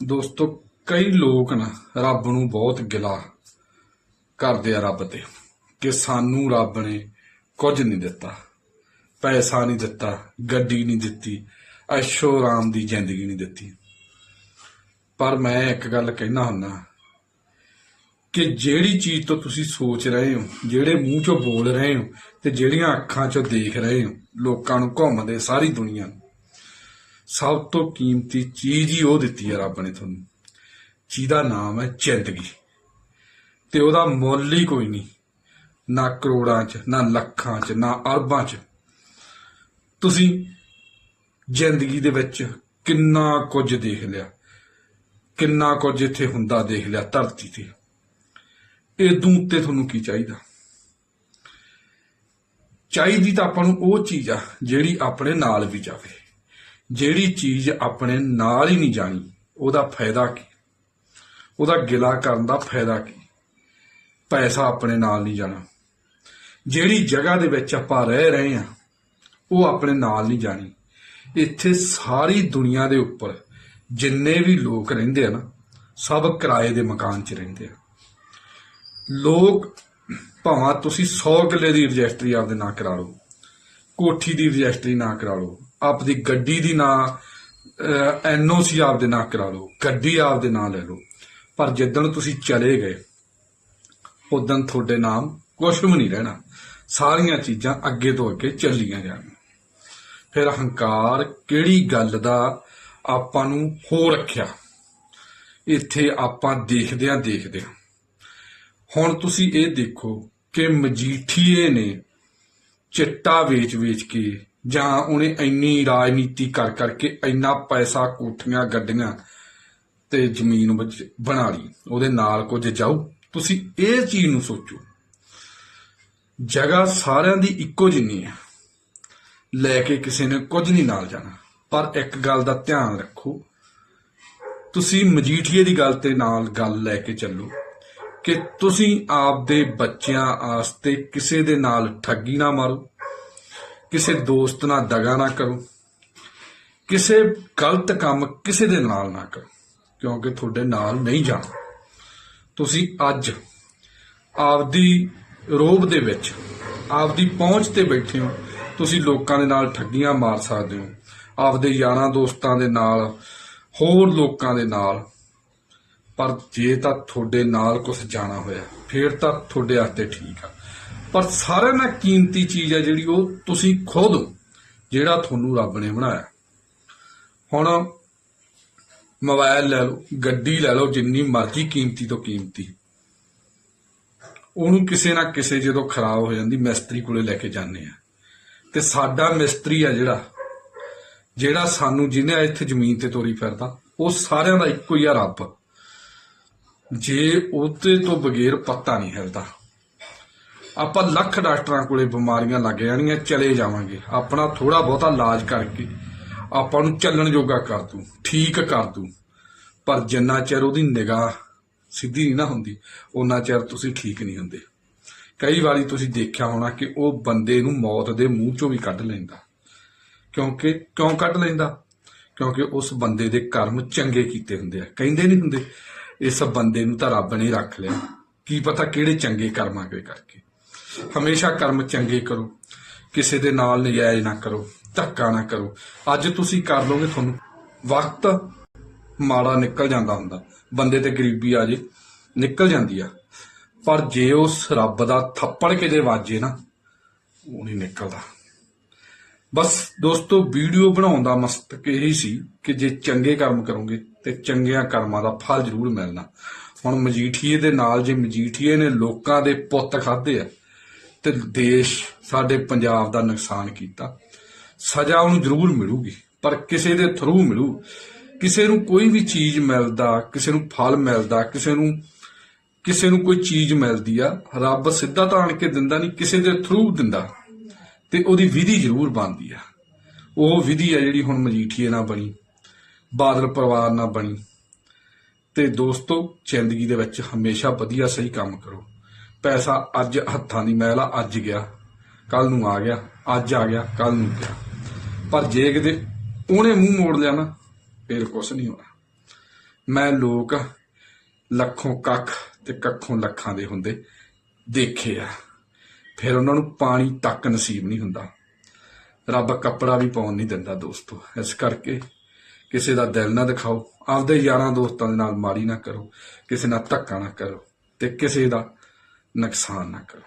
ਦੋਸਤੋ, ਕਈ ਲੋਕ ਨਾ ਰੱਬ ਨੂੰ ਬਹੁਤ ਗਿਲਾ ਕਰਦੇ ਆ ਰੱਬ ਤੇ ਕਿ ਸਾਨੂੰ ਰੱਬ ਨੇ ਕੁਝ ਨਹੀਂ ਦਿੱਤਾ, ਪੈਸਾ ਨਹੀਂ ਦਿੱਤਾ, ਗੱਡੀ ਨਹੀਂ ਦਿੱਤੀ, ਐਸ਼ੋ ਆਰਾਮ ਦੀ ਜ਼ਿੰਦਗੀ ਨਹੀਂ ਦਿੱਤੀ। ਪਰ ਮੈਂ ਇੱਕ ਗੱਲ ਕਹਿਣਾ ਹੁੰਨਾ ਕਿ ਜਿਹੜੀ ਚੀਜ਼ ਤੋਂ ਤੁਸੀਂ ਸੋਚ ਰਹੇ ਹੋ, ਜਿਹੜੇ ਮੂੰਹ ਚੋਂ ਬੋਲ ਰਹੇ ਹੋ ਤੇ ਜਿਹੜੀਆਂ ਅੱਖਾਂ ਚੋਂ ਦੇਖ ਰਹੇ ਹੋ, ਲੋਕਾਂ ਨੂੰ ਘੁੰਮਦੇ ਸਾਰੀ ਦੁਨੀਆ ਨੂੰ ਸਭ ਤੋਂ ਕੀਮਤੀ ਚੀਜ਼ ਹੀ ਉਹ ਦਿੱਤੀ ਹੈ ਰੱਬ ਨੇ ਤੁਹਾਨੂੰ। ਜਿਹਦਾ ਨਾਮ ਹੈ ਜ਼ਿੰਦਗੀ ਤੇ ਉਹਦਾ ਮੁੱਲ ਹੀ ਕੋਈ ਨਹੀਂ। ਨਾ ਕਰੋੜਾਂ 'ਚ, ਨਾ ਲੱਖਾਂ 'ਚ, ਨਾ ਅਰਬਾਂ 'ਚ। ਤੁਸੀਂ ਜ਼ਿੰਦਗੀ ਦੇ ਵਿੱਚ ਕਿੰਨਾ ਕੁਝ ਦੇਖ ਲਿਆ। ਕਿੰਨਾ ਕੁਝ ਇੱਥੇ ਹੁੰਦਾ ਦੇਖ ਲਿਆ ਧਰਤੀ ਤੇ। ਇਦੋਂ ਉੱਤੇ ਤੁਹਾਨੂੰ ਕੀ ਚਾਹੀਦਾ? ਚਾਹੀਦੀ ਤਾਂ ਆਪਾਂ ਨੂੰ ਉਹ ਚੀਜ਼ ਆ ਜਿਹੜੀ ਆਪਣੇ ਨਾਲ ਵੀ ਜਾਵੇ। ਜਿਹੜੀ ਚੀਜ਼ ਆਪਣੇ ਨਾਲ ਹੀ ਨਹੀਂ ਜਾਣੀ, ਉਹਦਾ ਫਾਇਦਾ ਕੀ? ਉਹਦਾ ਗਿਲਾ ਕਰਨ ਦਾ ਫਾਇਦਾ ਕੀ? ਪੈਸਾ ਆਪਣੇ ਨਾਲ ਨਹੀਂ ਜਾਣਾ। ਜਿਹੜੀ ਜਗ੍ਹਾ ਦੇ ਵਿੱਚ ਆਪਾਂ ਰਹਿ ਰਹੇ ਹਾਂ, ਉਹ ਆਪਣੇ ਨਾਲ ਨਹੀਂ ਜਾਣੀ। ਇੱਥੇ ਸਾਰੀ ਦੁਨੀਆ ਦੇ ਉੱਪਰ ਜਿੰਨੇ ਵੀ ਲੋਕ ਰਹਿੰਦੇ ਆ ਨਾ, ਸਭ ਕਿਰਾਏ ਦੇ ਮਕਾਨ 'ਚ ਰਹਿੰਦੇ ਆ। ਲੋਕ ਭਾਵੇਂ ਤੁਸੀਂ 100 ਕਿੱਲੇ ਦੀ ਰਜਿਸਟਰੀ ਆਪਦੇ ਨਾਂ ਕਰਾ ਲਓ, ਕੋਠੀ ਦੀ ਰਜਿਸਟਰੀ ਨਾ ਕਰਾ ਲਓ ਆਪਦੀ ਗੱਡੀ ਦੀ ਨਾ ਐਨਓਸੀ ਆਪਦੇ ਨਾਂ ਕਰਾ ਲਓ, ਗੱਡੀ ਆਪਦੇ ਨਾਂ ਲੈ ਲਓ। ਪਰ ਜਿੱਦਣ ਤੁਸੀਂ ਚਲੇ ਗਏ ਉਦੋਂ ਤੁਹਾਡੇ ਨਾਮ ਕੁਛ ਵੀ ਨਹੀਂ ਰਹਿਣਾ। ਸਾਰੀਆਂ ਚੀਜ਼ਾਂ ਅੱਗੇ ਤੋਂ ਅੱਗੇ ਚੱਲੀਆਂ ਜਾਣਗੀਆਂ। ਫਿਰ ਹੰਕਾਰ ਕਿਹੜੀ ਗੱਲ ਦਾ ਆਪਾਂ ਨੂੰ ਹੋ ਰੱਖਿਆ? ਇੱਥੇ ਆਪਾਂ ਦੇਖਦਿਆਂ ਦੇਖਦਿਆਂ। ਹੁਣ ਤੁਸੀਂ ਇਹ ਦੇਖੋ ਕਿ ਮਜੀਠੀਏ ਨੇ ਚਿੱਟਾ ਵੇਚ-ਵੇਚ ਕੇ ਜਾਂ ਉਹਨੇ ਇੰਨੀ ਰਾਜਨੀਤੀ ਕਰ ਕਰਕੇ ਇੰਨਾ ਪੈਸਾ ਕੋਠੀਆਂ ਗੱਡੀਆਂ ਤੇ ਜ਼ਮੀਨ ਵਿੱਚ ਬਣਾ ਲਈ, ਉਹਦੇ ਨਾਲ ਕੁਝ ਜਾਊ। ਤੁਸੀਂ ਇਹ ਚੀਜ਼ ਨੂੰ ਸੋਚੋ। ਜਗ੍ਹਾ ਸਾਰਿਆਂ ਦੀ ਇੱਕੋ ਜਿੰਨੀ ਹੈ। ਲੈ ਕੇ ਕਿਸੇ ਨੇ ਕੁਝ ਨਹੀਂ ਨਾਲ ਜਾਣਾ। ਪਰ ਇੱਕ ਗੱਲ ਦਾ ਧਿਆਨ ਰੱਖੋ। ਤੁਸੀਂ ਮਜੀਠੀਏ ਦੀ ਗੱਲ ਤੇ ਨਾਲ ਗੱਲ ਲੈ ਕੇ ਚੱਲੋ ਕਿ ਤੁਸੀਂ ਆਪਦੇ ਬੱਚਿਆਂ ਆਸਤੇ ਕਿਸੇ ਦੇ ਨਾਲ ਠੱਗੀ ਨਾ ਮਾਰੋ। ਕਿਸੇ ਦੋਸਤ ਨਾਲ ਦਗਾ ਨਾ ਕਰੋ। ਕਿਸੇ ਗਲਤ ਕੰਮ ਕਿਸੇ ਦੇ ਨਾਲ ਨਾ ਕਰੋ, ਕਿਉਂਕਿ ਤੁਹਾਡੇ ਨਾਲ ਨਹੀਂ ਜਾਣਾ। ਤੁਸੀਂ ਅੱਜ ਆਪਦੀ ਰੋਬ ਦੇ ਵਿੱਚ, ਆਪਦੀ ਪਹੁੰਚ ਤੇ ਬੈਠੇ ਹੋ, ਤੁਸੀਂ ਲੋਕਾਂ ਦੇ ਨਾਲ ਠੱਗੀਆਂ ਮਾਰ ਸਕਦੇ ਹੋ, ਆਪਦੇ ਯਾਰਾਂ ਦੋਸਤਾਂ ਦੇ ਨਾਲ, ਹੋਰ ਲੋਕਾਂ ਦੇ ਨਾਲ। ਪਰ ਜੇ ਤਾਂ ਤੁਹਾਡੇ ਨਾਲ ਕੁਝ ਜਾਣਾ ਹੋਇਆ, ਫੇਰ ਤਾਂ ਤੁਹਾਡੇ ਵਾਸਤੇ ਠੀਕ ਆ। ਪਰ ਸਾਰਿਆਂ ਨਾਲ ਕੀਮਤੀ ਚੀਜ਼ ਹੈ ਜਿਹੜੀ ਉਹ ਤੁਸੀਂ ਖੁਦ ਹੋ ਜਿਹੜਾ ਤੁਹਾਨੂੰ ਰੱਬ ਨੇ ਬਣਾਇਆ। ਹੁਣ ਮੋਬਾਈਲ ਲੈ ਲਓ, ਗੱਡੀ ਲੈ ਲਓ, ਜਿੰਨੀ ਮਰਜ਼ੀ ਕੀਮਤੀ ਤੋਂ ਕੀਮਤੀ। ਉਹਨੂੰ ਕਿਸੇ ਨਾ ਕਿਸੇ ਜਦੋਂ ਖਰਾਬ ਹੋ ਜਾਂਦੀ, ਮਿਸਤਰੀ ਕੋਲੇ ਲੈ ਕੇ ਜਾਂਦੇ ਆ। ਤੇ ਸਾਡਾ ਮਿਸਤਰੀ ਆ ਜਿਹੜਾ ਜਿਹੜਾ ਸਾਨੂੰ ਜਿਹਨੇ ਇੱਥੇ ਜ਼ਮੀਨ ਤੇ ਤੋਰੀ ਫਿਰਦਾ, ਉਹ ਸਾਰਿਆਂ ਦਾ ਇੱਕੋ ਹੀ ਆ ਰੱਬ। ਜੇ ਉਹਦੇ ਤੋਂ ਬਗੈਰ ਪੱਤਾ ਨਹੀਂ ਹਿਲਦਾ। ਆਪਾਂ ਲੱਖ ਡਾਕਟਰਾਂ ਕੋਲੇ ਬਿਮਾਰੀਆਂ ਲੱਗ ਜਾਣੀਆਂ ਚਲੇ ਜਾਵਾਂਗੇ। ਆਪਣਾ ਥੋੜਾ ਬਹੁਤਾ ਇਲਾਜ ਕਰਕੇ ਆਪਾਂ ਨੂੰ ਚੱਲਣ ਯੋਗਾ ਕਰ ਦੂੰ, ਠੀਕ ਕਰ ਦੂੰ। ਪਰ ਜਿੰਨਾ ਚਿਰ ਉਹਦੀ ਨਿਗਾਹ ਸਿੱਧੀ ਨਹੀਂ ਨਾ ਹੁੰਦੀ ਉਹਨਾਂ ਚਿਰ ਤੁਸੀਂ ਠੀਕ ਨਹੀਂ ਹੁੰਦੇ। ਕਈ ਵਾਰੀ ਤੁਸੀਂ ਦੇਖਿਆ ਹੋਣਾ ਕਿ ਉਹ ਬੰਦੇ ਨੂੰ ਮੌਤ ਦੇ ਮੂੰਹ ਚੋਂ ਵੀ ਕੱਢ ਲੈਂਦਾ। ਕਿਉਂਕਿ, ਕਿਉਂ ਕੱਢ ਲੈਂਦਾ? ਕਿਉਂਕਿ ਉਸ ਬੰਦੇ ਦੇ ਕਰਮ ਚੰਗੇ ਕੀਤੇ ਹੁੰਦੇ ਆ। ਕਹਿੰਦੇ ਨਹੀਂ ਹੁੰਦੇ, ਇਸ ਬੰਦੇ ਨੂੰ ਤਾਂ ਰੱਬ ਨੇ ਰੱਖ ਲਿਆ। ਕੀ ਪਤਾ ਕਿਹੜੇ ਚੰਗੇ ਕਰਮਾਂ ਕੇ ਕਰਕੇ। ਹਮੇਸ਼ਾ ਕਰਮ ਚੰਗੇ ਕਰੋ। ਕਿਸੇ ਦੇ ਨਾਲ ਨਜਾਇਜ਼ ਨਾ ਕਰੋ। ਧੱਕਾ ਨਾ ਕਰੋ। ਅੱਜ ਤੁਸੀਂ ਕਰ ਲੋਗੇ ਤੁਹਾਨੂੰ ਵਕਤ ਮਾੜਾ ਨਿਕਲ ਜਾਂਦਾ ਹੁੰਦਾ। ਬੰਦੇ ਤੇ ਗਰੀਬੀ ਆ ਜੇ, ਨਿਕਲ ਜਾਂਦੀ ਆ। ਪਰ ਜੇ ਉਸ ਰੱਬ ਦਾ ਥੱਪੜ ਕਿਤੇ ਵਾਜੇ ਨਾ, ਉਹ ਨਹੀਂ ਨਿਕਲਦਾ। ਬਸ ਦੋਸਤੋ, ਵੀਡੀਓ ਬਣਾਉਣ ਦਾ ਮਸਤਕ ਇਹੀ ਸੀ ਕਿ ਜੇ ਚੰਗੇ ਕਰਮ ਕਰੋਗੇ, ਤੇ ਚੰਗਿਆਂ ਕਰਮਾਂ ਦਾ ਫਲ ਜ਼ਰੂਰ ਮਿਲਣਾ। ਹੁਣ ਮਜੀਠੀਏ ਦੇ ਨਾਲ ਜੇ ਮਜੀਠੀਏ ਨੇ ਲੋਕਾਂ ਦੇ ਪੁੱਤ ਖਾਦੇ ਆ ਤੇ ਦੇਸ਼ ਸਾਡੇ ਪੰਜਾਬ ਦਾ ਨੁਕਸਾਨ ਕੀਤਾ। ਸਜ਼ਾ ਉਹਨੂੰ ਜ਼ਰੂਰ ਮਿਲੂਗੀ, ਪਰ ਕਿਸੇ ਦੇ ਥਰੂ ਮਿਲੂ। ਕਿਸੇ ਨੂੰ ਕੋਈ ਵੀ ਚੀਜ਼ ਮਿਲਦਾ, ਕਿਸੇ ਨੂੰ ਫਲ ਮਿਲਦਾ, ਕਿਸੇ ਨੂੰ ਕਿਸੇ ਨੂੰ ਕੋਈ ਚੀਜ਼ ਮਿਲਦੀ ਆ, ਰੱਬ ਸਿੱਧਾ ਤਾਂ ਆਣ ਕੇ ਦਿੰਦਾ ਨਹੀਂ, ਕਿਸੇ ਦੇ ਥਰੂ ਦਿੰਦਾ। ਤੇ ਉਹਦੀ ਵਿਧੀ ਜ਼ਰੂਰ ਬਣਦੀ ਆ। ਉਹ ਵਿਧੀ ਆ ਜਿਹੜੀ ਹੁਣ ਮਜੀਠੀਏ ਨਾਲ ਬਣੀ, ਬਾਦਲ ਪਰਿਵਾਰ ਨਾਲ ਬਣੀ। ਤੇ ਦੋਸਤੋ, ਜ਼ਿੰਦਗੀ ਦੇ ਵਿੱਚ ਹਮੇਸ਼ਾ ਵਧੀਆ ਸਹੀ ਕੰਮ ਕਰੋ। ਪੈਸਾ ਅੱਜ ਹੱਥਾਂ ਦੀ ਮੈਲ ਆ, ਅੱਜ ਗਿਆ। ਕੱਲ ਨੂੰ ਆ ਗਿਆ, ਅੱਜ ਆ ਗਿਆ ਕੱਲ ਨੂੰ ਗਿਆ। ਪਰ ਜੇ ਕਿਤੇ ਉਹਨੇ ਮੂੰਹ ਮੋੜ ਲਿਆ ਨਾ, ਫਿਰ ਕੁਛ ਨਹੀਂ ਹੋਣਾ। ਮੈਂ ਲੋਕ ਲੱਖੋਂ ਕੱਖ ਤੇ ਕੱਖੋਂ ਲੱਖਾਂ ਦੇ ਹੁੰਦੇ ਦੇਖੇ ਆ। ਫਿਰ ਉਹਨਾਂ ਨੂੰ ਪਾਣੀ ਤੱਕ ਨਸੀਬ ਨਹੀਂ ਹੁੰਦਾ। ਰੱਬ ਕੱਪੜਾ ਵੀ ਪਾਉਣ ਨਹੀਂ ਦਿੰਦਾ ਦੋਸਤੋ। ਇਸ ਕਰਕੇ ਕਿਸੇ ਦਾ ਦਿਲ ਨਾ ਦਿਖਾਓ, ਆਪਦੇ ਯਾਰਾਂ ਦੋਸਤਾਂ ਦੇ ਨਾਲ ਮਾੜੀ ਨਾ ਕਰੋ, ਕਿਸੇ ਨਾਲ ਧੱਕਾ ਨਾ ਕਰੋ ਤੇ ਕਿਸੇ ਦਾ ਨੁਕਸਾਨ ਨਾ ਕਰੋ।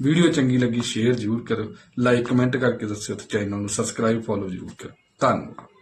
ਵੀਡੀਓ ਚੰਗੀ ਲੱਗੀ, ਸ਼ੇਅਰ ਜ਼ਰੂਰ ਕਰੋ ਲਾਈਕ ਕਮੈਂਟ ਕਰਕੇ ਦੱਸਿਓ ਤੇ ਚੈਨਲ ਨੂੰ ਸਬਸਕ੍ਰਾਈਬ ਫੋਲੋ ਜ਼ਰੂਰ ਕਰੋ ਧੰਨਵਾਦ।